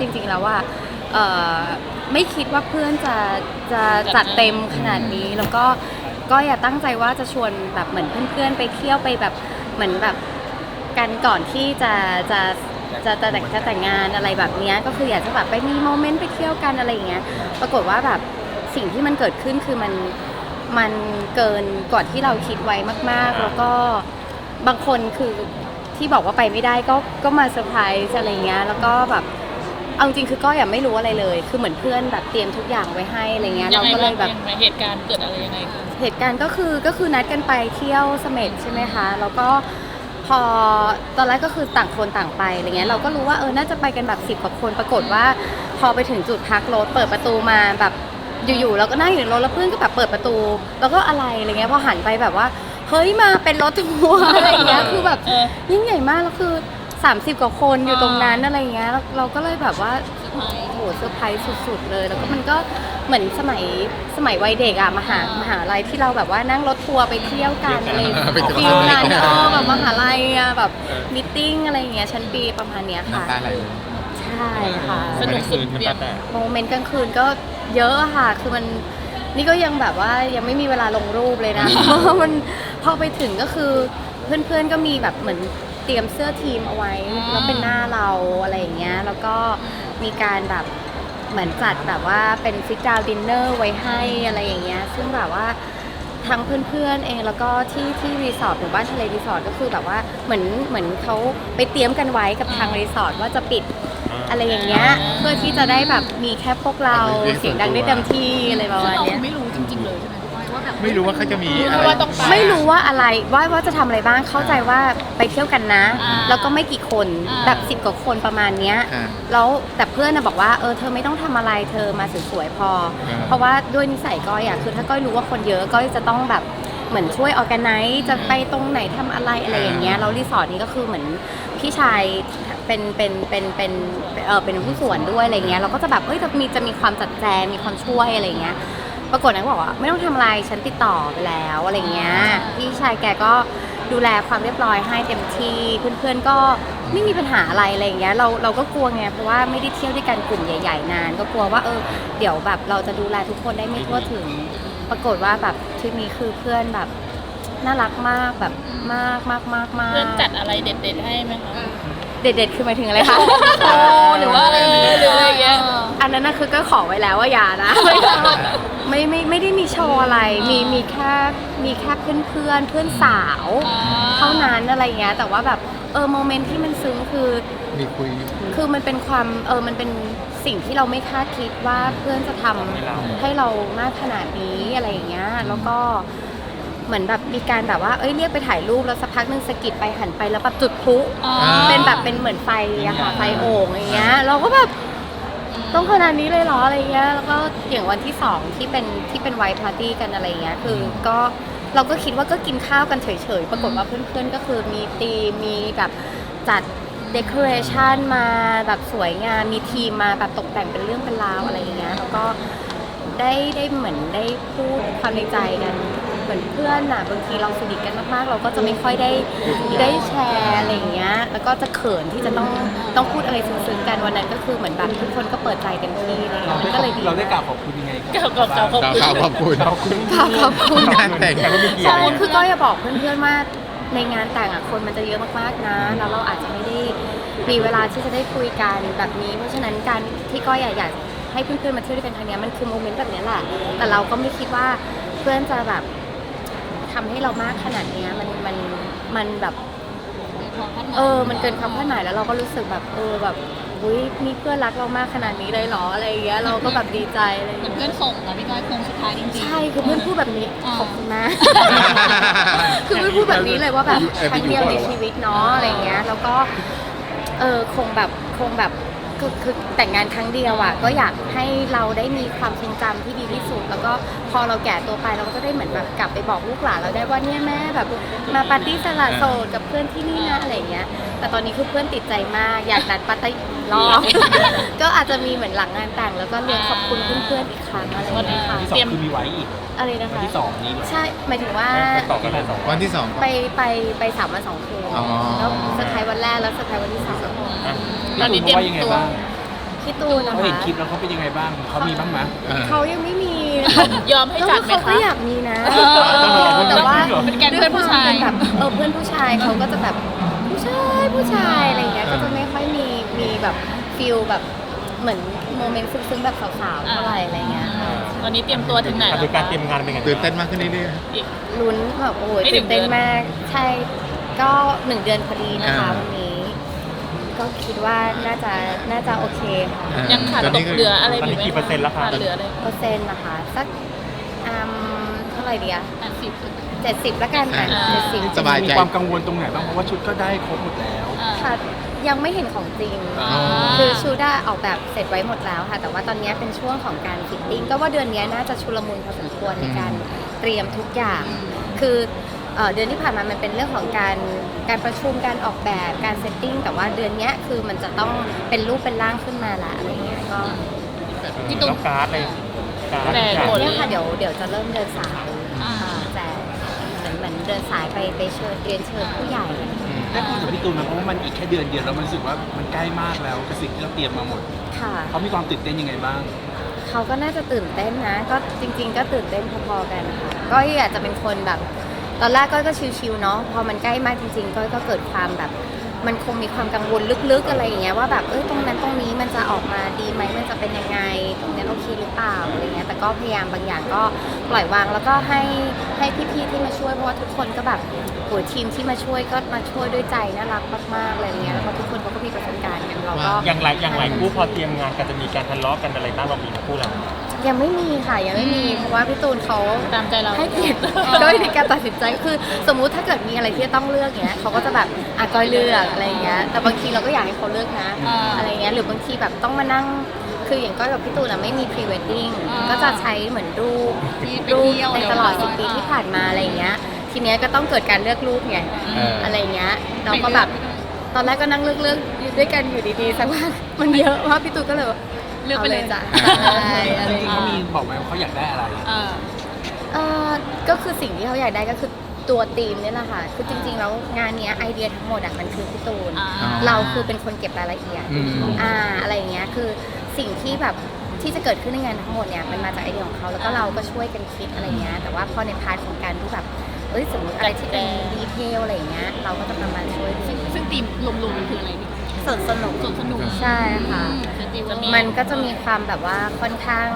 จริง ๆ แล้วว่าเอ่อไม่คิดว่าเพื่อนจะจะจัดเต็มขนาดนี้ แล้วก็ก็อย่าตั้งใจว่าจะชวนแบบเหมือนเพื่อนๆ ไปเที่ยวไปแบบเหมือนแบบกันก่อนที่จะจะจะจะแต่งจะแต่งงานอะไรแบบเนี้ยก็คืออยากจะแบบไปมีโมเมนต์ไปเที่ยวกันอะไรอย่างเงี้ย ปรากฏว่าแบบสิ่งที่มันเกิดขึ้นคือมันมันเกินกว่าที่เราคิดไว้มาก ๆ แล้วก็บางคนคือที่บอกว่าไปไม่ได้ก็ก็มาเซอร์ไพรส์อะไรเงี้ยแล้วก็แบบ เอาจริงๆคือก็อย่าไม่รู้อะไรเลย คือเหมือนเพื่อนแบบเตรียมทุกอย่างไว้ให้อะไรเงี้ยยัเรางไงก็เลยแบบยังไงเหตุการณ์เกิดอะไรยังไงขึ้นเหตุการณ์ก็คือก็คือนัดกันไปเที่ยวเสม็ดใช่ไหมคะ แล้วก็พอตอนแรกก็คือต่างคนต่างไปอะไรเงี้ย เราก็รู้ว่าเออ น่าจะไปกันแบบสิบกว่าคน ปรากฏว่า พอไปถึงจุดพักรถเปิดประตูมาแบบอยู่ๆเราก็นั่งอยู่ในรถแล้วเพื่อนก็แบบเปิดประตู แล้วก็อะไรอะไรเงี้ย พอหันไปแบบว่า เฮ้ย มาเป็นรถทัวร์อะไรเงี้ย คือแบบเออยิ่งใหญ่มากแล้วคือ 30 กว่าคนอยู่ตรงนั้นอะไรเงี้ยแล้วเราก็เลยแบบว่าโอ้โหเซอร์ไพรส์สุด ๆ เลย แล้วก็มันก็เหมือนสมัยสมัยวัยเด็กอะมหามหาลัยที่เราแบบว่านั่งรถทัวร์ไปเที่ยวกันอะไรไปเที่ยวฟิลนั้นกันเออแบบมหาลัยอะแบบมิทติ้งอะไรอย่างเงี้ยชั้นปีประมาณเนี้ยค่ะ น้ำตาไหลเลยใช่ค่ะ สนุกสุดเปรียบโมเมนต์กลางคืนก็เยอะอะค่ะ คือมันนี่ก็ยังแบบว่ายังไม่มีเวลาลงรูปเลยนะเพราะว่ามันพอไปถึงก็คือเพื่อนๆก็มีแบบเหมือนเตรียมเสื้อทีมเอาไว้อ่าแล้วเป็นหน้าเราอะไรอย่างเงี้ยแล้วก็มีการแบบเหมือนจัดแบบว่าเป็นซิกดาวดินเนอร์ไว้ให้อะไรอย่างเงี้ยซึ่งแบบว่าทั้งเพื่อนๆเองแล้วก็ที่ที่รีสอร์ทหมู่บ้านทะเลรีสอร์ทก็คือแบบว่าเหมือนเหมือนเขาไปเตรียมกันไว้กับทางรีสอร์ทว่าจะปิดอะไรอย่างเงี้ยเพื่อที่จะได้แบบมีแค่พวกเราเป็นเรื่องเสียงดังได้เต็มที่อะไรประมาณเราเนี้ยไม่รู้จริงๆเลยใช่ไหม ไม่รู้ว่าเขาจะมีอะไรว่าต้องไป ไม่รู้ว่าอะไรว่าว่าจะทำอะไรบ้างเข้าใจว่าไปเที่ยวกันนะ อ่าแล้วก็ไม่กี่คนอ่า แบบสิบกว่าคนประมาณเนี้ยอ่าแล้วแต่เพื่อนน่ะบอกว่าเออเธอไม่ต้องทำอะไรเธอมาสวยๆพอ อ่าเพราะว่าด้วยนิสัยก้อยอะคือถ้าก้อยรู้ว่าคนเยอะก้อยจะต้องแบบเหมือนช่วยออแกไนซ์จะไปตรงไหนทำอะไรอะไรอย่างเงี้ยแล้วรีสอร์ทนี้ก็คือเหมือนพี่ชายเป็นเป็นเป็นเป็นเออเป็นผู้ส่วนด้วยอะไรเงี้ยเราก็จะแบบเอ้ยจะมีจะมีความจัดแจงมีความช่วยอะไรเงี้ย ปรากฏนะบอกว่าไม่ต้องทำอะไรฉันติดต่อไปแล้วอะไรเงี้ยพี่ชายแกก็ดูแลความเรียบร้อยให้เต็มที่เพื่อนๆก็ไม่มีปัญหาอะไรอะไรเงี้ยเราเราก็กลัวไงเพราะว่าไม่ได้เที่ยวด้วยกันกลุ่มใหญ่ ๆ นาน ก็กลัวว่าเออเดี๋ยวแบบเราจะดูแลทุกคนได้ไม่ทั่วถึง ปรากฏว่าแบบทริปนี้คือเพื่อนแบบน่ารักมากแบบมากมากมากมากเพื่อนจัดอะไรเด็ดๆให้ไหมคะเด็ดๆคือหมายถึงอะไรคะโอ้หรือว่าอะไรหรืออะไรอย่างเงี้ย อันนั้นน่ะคือก็ขอไว้แล้วว่าอย่านะ ไม่ไม่ไม่ได้มีโชว์อะไร มีมีแค่มีแค่เพื่อนเพื่อนๆเพื่อนสาวอ่าเท่านั้นอะไรเงี้ยแต่ว่าแบบเออโมเมนต์ที่มันซึ้งคือ มีคุย คือมันเป็นความเออมันเป็นสิ่งที่เราไม่คาดคิดว่าเพื่อนจะทำให้เรามากขนาดนี้อะไรอย่างเงี้ยแล้วก็เหมือนแบบมีการแบบว่าเอ้ยเรียกไปถ่ายรูปแล้วสักพักหนึ่งสะกิดไปหันไปแล้วแบบจุดพลุอ๋อเป็นแบบเป็นเหมือนไฟอะค่ะไฟโอ่งอย่างเงี้ยเราก็แบบ ต้องขนาดนี้เลยเหรออะไรเงี้ยแล้วก็อย่างวันที่สองที่เป็นที่เป็นไวท์ปาร์ตี้กันอะไรเงี้ยคือก็เราก็คิดว่าก็กินข้าวกันเฉยๆ ปรากฏว่าเพื่อนๆก็คือมีตีมมีแบบจัดเดคอเรชันมาแบบสวยงามมีทีมมาแบบตกแต่งเป็นเรื่องเป็นราวอะไรอย่างเงี้ยแล้วก็ได้ได้เหมือนได้พูดความในใจกัน มือนเพื่อนน่ะบางทีเราสนิทกันมากๆ เราก็จะไม่ค่อยได้ได้แชร์อะไรอย่างเงี้ย แล้วก็จะเขินที่จะต้องต้องพูดอะไรซึ้งๆกันวันนั้นก็คือเหมือนแบบทุกคนก็เปิดใจเต็มที่อะไรอย่างเราเงี้ยได้มันก็เลยดีเราได้กล่าวขอบคุณยังไงกล่าวกล่าวกล่าวขอบดาวคุณข่าวขอบคุณขอบคุณค่ะขอบคุณงานแต่งแต่ว่ามีเกียใช่รติคือก็อย่าบอกเพื่อนๆว่าในงานแต่งอะคนมันจะเยอะมากๆนะแล้วเราอาจจะไม่ได้มีเวลาที่จะได้คุยกันแบบนี้ เพราะฉะนั้นการที่ก็อยากอยากให้เพื่อนๆมาเที่ยวด้วยกันครั้งเนี้ยมันคือโมเมนต์แบบเนี้ยแหละ แต่เราก็ไม่คิดว่าเพื่อนจะแบบ ทำให้เรามากขนาดเนี้ยมันมันมันแบบเออ มันเกินความคาดหมายแล้วเราก็รู้สึกแบบเออแบบอุ้ยมีเพื่อนรักเรามากขนาดนี้เลยเหรออะไรอย่างเงี้ยเราก็แบบดีใจอะไรอย่างเหมือนเงี้ยเพื่อนส่งนะพี่ก้อยโคงสุดท้ายจริงๆใช่คือเพื่อนพูดแบบนี้อ่าขอบคุณนะคือเพื่อนพูดแบบนี้เลยว่าแบบครั้งเดียวในชีวิตเนาะอะไรเงี้ยแล้วก็เออคงแบบคงแบบ คือคือแต่งงานครั้งเดียวอะก็อยากให้เราได้มีความทรงจำที่ดีที่สุด แล้วก็พอเราแก่ตัวไปเราก็จะได้เหมือนแบบกลับไปบอกลูกหลานเราได้ว่าเนี่ยแม่แบบมาปาร์ตี้สละโสดกับเพื่อนที่นี่นะอะไรเงี้ย แต่ตอนนี้คือเพื่อนติดใจมาก อยากนัดปาร์ตี้รอบ ก็อาจจะมีเหมือนหลังงานแต่ง แล้วก็เรียนขอบคุณเพื่อนๆอีกคครั้งอะไรอย่างเงี้ยค่ะที่สองคือมีไว้อีกอะไรนะวันคะที่สองนี้เหรอใช่หมายถึงว่าต่อกันเลยสองวันที่สอง ไปไปไปสามวันสองคืนอ๋อ แล้วเซอร์ไพรส์วันแรกแล้วเซอร์ไพรส์วันที่สอง ตอนนี้เตรียมว่ายังไงตัวบ้างพี่ตูนนะเขาเห็นคะคลิปแล้วเขาเป็นยังไงบ้างเขามีบ้างไหม เออ เขายังไม่มียอมให้จัดไหมเขาก็คะ อยากมีนะเออแต่ว่าเป็นแก๊งเพื่อนผู้ชาย ด้วยควมเป็นแบบเออเพื่อนผู้ชายเขาก็จะแบบผู้ชายผู้ชายอะไรอย่างเงี้ยก็จะไม่ค่อยมีมีแบบฟิลแบบเหมือนโมเมนต์ซึ้งๆแบบสาวๆเท่าไหร่อะไรเงี้ยค่ะ ตอนนี้เตรียมตัวถึงไหนแล้วคือการเตรียมงานเป็นไงตื่นเต้นมากขึ้นเรื่อยอีกลุ้นแบบโอ้ยไม่ถึตื่งนเต้นเดือน มาก ใช่ก็หนึ่งเดือนพอดีนะคะอ่า วันนี้ ก็คิดว่าน่าจะน่าจะโอเคค่ะๆอ่ยังขาดตอนตนี้กคือเหลืออะไรตอนอยู่นี้ไหมกี่เปอร์เซ็นต์แล้วคะ ขาดเหลืออะไรเปอร์เซ็นต์นะคะสักอืมเท่าไหร่ดีอะแปดสิบ เจ็ดสิบละกันค่ะอ่า เจ็ดสิบสบายมีใจความกังวลตรงไหนบ้าง เพราะว่าชุดก็ได้ครบหมดแล้ว ค่ะยังไม่เห็นของจริง อ่า คือชูด้าออกแบบเสร็จไว้หมดแล้วค่ะ แต่ว่าตอนนี้เป็นช่วงของการฟิตติ้งก็ว่าเดือนนี้น่าจะชุลมุนพอสมควรในการเตรียมทุกอย่าง คือ เอ่อเดือนที่ผ่านมามันเป็นเรื่องของการการประชุมการออกแบบการเซตติ้งแต่ว่าเดือนเนี้ยคือมันจะต้องเป็นรูปเป็นร่างขึ้นมาละอะไรเงี้ยก็พี่ตุ้มแล้วการ์ดเลยการ์ดแจกหมดเนี่ยค่ะเดี๋ยวเดี๋ยวจะเริ่มเดินสายอ่าแจกเหมือนเหมือนเดินสายไปไปเชิญเรียนเชิญผู้ใหญ่ได้คุยกับพี่ตูนไหมเพราะว่ามันอีกแค่เดือนเดียวแล้วมันรู้สึกว่ามันใกล้มากแล้วกับสิ่งที่เราเตรียมมาหมดค่ะเขามีความตื่นเต้นยังไงบ้าง เขาก็น่าจะตื่นเต้นนะ ก็จริง ๆ ก็ตื่นเต้นพอๆกันค่ะก็อยากจะเป็นคนแบบ ตอนแรกก็ก็ชิวๆเนาะพอมันใกล้มากจริงๆก็ก็เกิดความแบบ มันคงมีความกังวลลึกๆอะไรอย่างเงี้ยว่าแบบเอ้ยตรงนั้นตรงนี้มันจะออกมาดีไหมมันจะเป็นยังไง ตรงนั้นโอเคหรือเปล่าอะไรเงี้ยแต่ก็พยายามบางอย่างก็ปล่อยวางแล้วก็ให้ให้พี่ๆที่มาช่วยเพราะว่าทุกคนก็แบบโหทีมที่มาช่วยก็มาช่วยด้วยใจน่ารักมากๆอะไรเงี้ยแล้วก็ทุกคนเขาก็มีประสบการณ์กันเราก็อย่างไรอย่างไรคู่พอเตรียมงานกันจะมีการทะเลาะกันอะไรบ้างเรามีคู่เรา ยังไม่มีค่ะยังไม่มีเพราะว่าพี่ตูนเขาตามใจเรา ให้เกียรติก้อยในการตัดสินใจคือ สมมุติถ้าเกิดมีอะไรที่จะต้องเลือกเงี้ยเขาก็จะแบบอะก้อยเลือกอะไรอย่างเงี้ยแต่บางทีเราก็อยากให้เขาเลือกนะอ่า อะไรเงี้ยหรือบางทีแบบต้องมานั่ง คืออย่างก้อยกับพี่ตูนอะไม่มีพรีเวดดิ้งอ่าก็จะใช้เหมือนรูปที่ไปรูปเที่ยวในตลอดเดี๋สิยวปีที่ผ่านมาอะไรเงี้ย ทีเนี้ยก็ต้องเกิดการเลือกรูปไงเอออ อะไรเงี้ยเราก็แบบ ตอนแรกก็นั่งเลือกเลือกอยู่ด้วยกันอยู่ดีๆสักพักมันเยอะมากพี่ตูนก็เลยแบบ เลือกไปเลยจ้ะอ่าใช่อะไรจริงๆเงี้เขายมีบอกไหมว่าเขาอยากได้อะไรอ่าเอ่อก็คือสิ่งที่เขาอยากได้ก็คือตัวธีมเนี่ยแหละค่ะ คือจริงๆแล้วงานเนี้ยไอเดียทั้งหมดอะมันคือพี่ตูน อ่า เราคือเป็นคนเก็บรายละเอียด อืม อ่าอะไรอย่างเงี้ยคือสิ่งที่แบบที่จะเกิดขึ้นในงานทั้งหมดเนี่ยมันมาจากไอเดียของเขาแล้วก็เราก็ช่วยกันคิดอะไรเงี้ยแต่ว่าพอในพาร์ทของการที่แบบเอ้ยสมมติอะไรที่เป็นดีเทลอะไรอย่างเงี้ยเราก็จะประมาณช่วยซึ่งซึ่งทีมรวมๆมันคืออะไรพี่ สนสนุก สวนสนุกใช่ค่ะคือทีมว่ามันก็จะมีความแบบว่าค่อนข้าง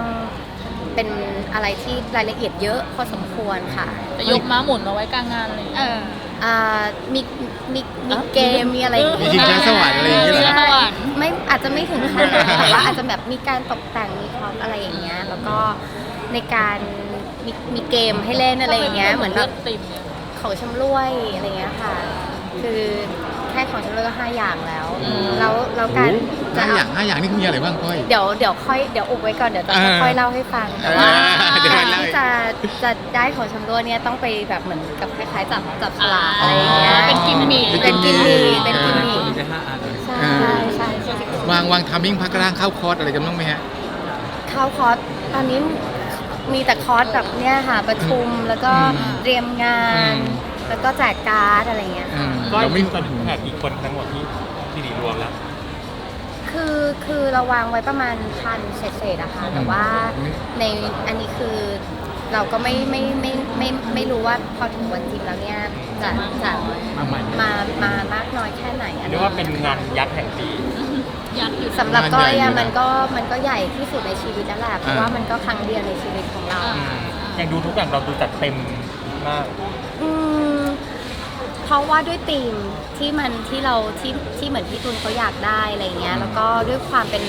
เป็นอะไรที่รายละเอียดเยอะพอสมควรค่ะ จะยกม้าหมุนมาไว้กลางงานเลยเออ อ่ามีมีมีเกมมีอะไรอย่างมีเงี้ยชิงช้าสวรรค์อะไรอย่างเงี้ยเหรอ ใช่ไม่อาจจะไม่ถึงขนาดนั้นแต่ว่าอาจจะแบบมีการตกแต่งมีพร็อพอะไรอย่างเงี้ย แล้วก็ในการมีมีเกมให้เล่นอะไรอย่างเงี้ย เหมือนแบบติ่มเนี่ยของชำร่วยอะไรเงี้ยค่ะ คือ แค่ของชำร่วยก็ห้าอย่างแล้ว อืม แล้วแล้วการจะห้าเอาอย่างห้าอย่างนี่คือมีอะไรบ้างก้อย เดี๋ยวเดี๋ยวค่อยเดี๋ยวอุบไว้ก่อนเดี๋ยวจะเออค่อยเล่าให้ฟังแต่ว่าเดี๋ยวการเล่าที่จะจะได้ของชำร่วยเนี่ยต้องไปแบบเหมือนกับคล้ายๆจับจับฉลากอะไรอย่างเงี้ยเป็นกิมมิค เป็นกิมมิคเป็นกิมมิคมีได้ห้าอันใช่อ่า ใช่ใช่ วางวางทามมิ่งพักร่างเข้าคอร์สอะไรจำต้องไหมฮะ เข้าคอร์สตอนนี้มีแต่คอร์สแบบเนี้ยค่ะประชุมแล้วก็อืมเตรียมงาน อืม แล้วก็แจกการ์ดอะไรเงี้ย อืมก็เรามีไม่ ตอนนี้แขกอีกคนทั้งหมดที่ที่ดีรวมแล้ว คือคือเราวางไว้ประมาณพันเศษๆอะค่ะ แต่ว่าในอันนี้คือเราก็ไม่ไม่ไม่ไม่ไม่รู้ว่าพอถึงวันจริงแล้วเนี่ยจะจะมาใหม่มามามากน้อยแค่ไหนอันเรียนี้กว่าเป็นงานยักษ์แห่งปียักษ์อยู่สำหรับก้อยงานใหญ่อะอยู่นะมันก็มันก็ใหญ่ที่สุดในชีวิตนั่นแหละเพราะว่ามันก็ครั้งเดียวในชีวิตของเราอ่าอย่างดูทุกอย่างเราดูจัดเต็มมากอืม เพราะว่าด้วยธีมที่มันที่เราที่ที่เหมือนพี่ตุลเขาอยากได้อะไรเงี้ยแล้วก็ด้วยความเป็น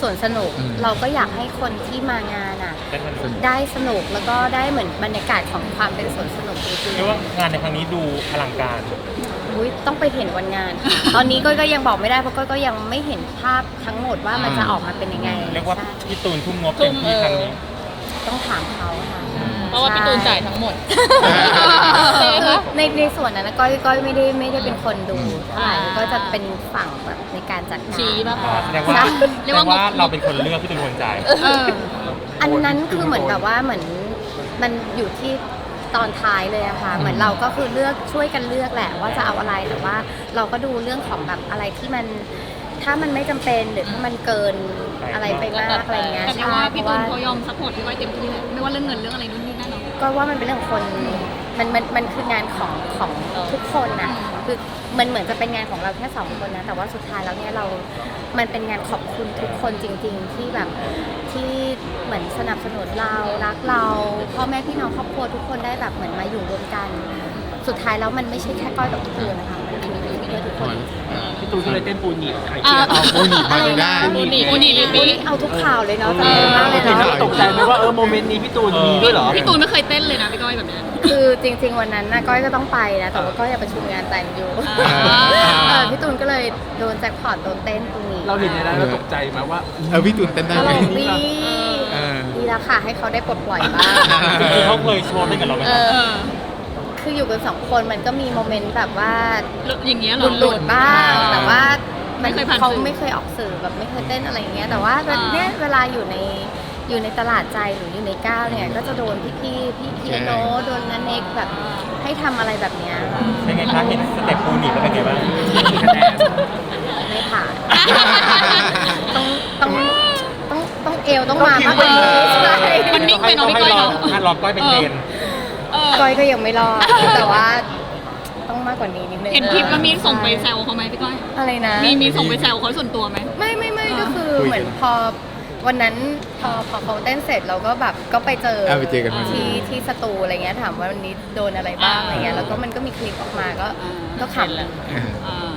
สวนสนุก อืม เราก็อยากให้คนที่มางานอะ ได้สนุกได้สนุกแล้วก็ได้เหมือนบรรยากาศของความเป็นสวนสนุกจริงเรียกว่างานในครั้งนี้ดูอลังการ ๆอุ๊ยต้องไปเห็นวันงานค่ะตอนนี้ก้อยก็ยังบอกไม่ได้เพราะก้อยก็ยังไม่เห็นภาพทั้งหมดว่ามันจะออกมาเป็นยังไงเรียกว่าใช่พี่ตูนทุ่มงบเต็มที่ครั้งนี้ ต้องถามเขาค่ะ เพราะว่าพี่ตูนจ่ายทั้งหมดคือในในส่วนนั้นนะก้อยก้อยไม่ได้ไม่ได้เป็นคนดูเท่าไหร่อ่าก็จะเป็นฝั่งแบบในการจัดการชี้มากกอ๋อว่า แสดงว่าใช่แสดงว่าเราเป็นคนเลือกพี่ตูนคนจ่ายเอออันนั้นคือเหมือนแบบว่าเหมือนมันอยู่ที่ตอนท้ายเลยอะค่ะ เหมือนเราก็คือเลือกช่วยกันเลือกแหละว่าจะเอาอะไรแต่ว่าเราก็ดูเรื่องของแบบอะไรที่มัน ถ้ามันไม่จำเป็นหรือถ้ามันเกินอะไรไปมากอะไรเงี้ยแต่เรียกใช่ว่าเพพี่ราะตูนว่า เขายอมซัพพอร์ตพี่ก้อยเต็มที่เลยไม่ว่าเรื่องเงินเรื่องอะไรนู่นนี่นั่นหรอ กก็ว่ามันเป็นเรื่องของคนมันมันมันคืองานของของทุกคนนะคือมันเหมือนจะเป็นงานของเราแค่สองคนนะแต่ว่าสุดท้ายแล้วเนี่ยเรา มันเป็นงานขอบคุณทุกคนจริง ๆ ที่แบบที่เหมือนสนับสนุนเรารักเราพ่อแม่พี่น้องครอบครัวทุกคนได้แบบเหมือนมาอยู่รวมกัน สุดท้ายแล้วมันไม่ใช่แค่ก้อยกับพี่ตูนนะคะมันคือเพื่อทุกคนพี่ตูนก็เลยเต้นปูนหนีบใครอ่าเชียร์เอาโอ้ยหนีมาจนได้ปูหนีปูหนีหรืออุ๊ปียเอาทุกข่าวเลยเนาะจำเป็นมากเลยเห็นเนาะแล้วตกใจไห มว่าเออโมเมนต์นี้พี่ตูนมีด้วยเหรอ พี่ตูนไม่เคยเต้นเลยนะพี่ก้อยแบบเนี้ย คือจริง ๆ วันนั้นนะก้อยก็ต้องไปนะแต่ว่าก้อยอยากประชุมงานแต่งอยู่อ่า เออพี่ตูนก็เลยโดนแจ็คพอตโดนเต้นตรงนี้เราเห็นในนั้นเราตกใจไหมว่า เออพี่ตูนเต้นได้ตไหลม กดีเออ ดีแล้วค่ะให้เขาได้ปลดปล่อยบ้าง คือเขาเคยโชว์เต้นกับเราไหมเอครับอคืออยู่กันสองคนมันก็มีโมเมนต์แบบว่าอย่างเงี้ยเหรหอลุดๆบ้าง แต่ว่าไม่เคยผ่านเขาสื่อไม่เคยออกสื่อแบบไม่เคยเต้นอะไรอย่างเงี้ย แต่ว่าอ่า เนี่ยเวลาอยู่ใน อยู่ในตลาดใจหรืออยู่ในก้าวเนี่ย ก็จะโดนพี่พี่ๆพี่เพียโนโดนนันเอกแบบให้ทำอะไรแบบเนี้ยเป็นไงคะเห็นสเต็ปปูหนีบแล้วเป็นไงบ้างไม่ผ่าน ต้องต้องต้องต้องเอวต้องมาต้องคิ้วมากกว่านี้เออใช่มันนิ่งไปเนอะพี่ก้อยเนอะถ้ารอก้อยเป็นเทรน เออก้อยก็ยังไม่รอดแต่ว่าต้องมากกว่านี้นิดนึงเห็นคลิปแล้วมีส่งไปแซวเขาไหมพี่ก้อย อะไรนะ มีมีส่งไปแซวเขาส่วนตัวไหม ไม่ไม่ไม่อ่าก็คือคุยกัน เหมือนพอ วันนั้นพอพอเขาเต้นเสร็จเราก็แบบก็ไปเจออ่าไปเจอกันพอดีที่ที่สตูอะไรเงี้ยถามว่าวันนี้โดนอะไรบ้างอะไรเงี้ยแล้วก็มันก็มีคลิปออกมาก็ก็ขำเห็นแล้วเอออ่า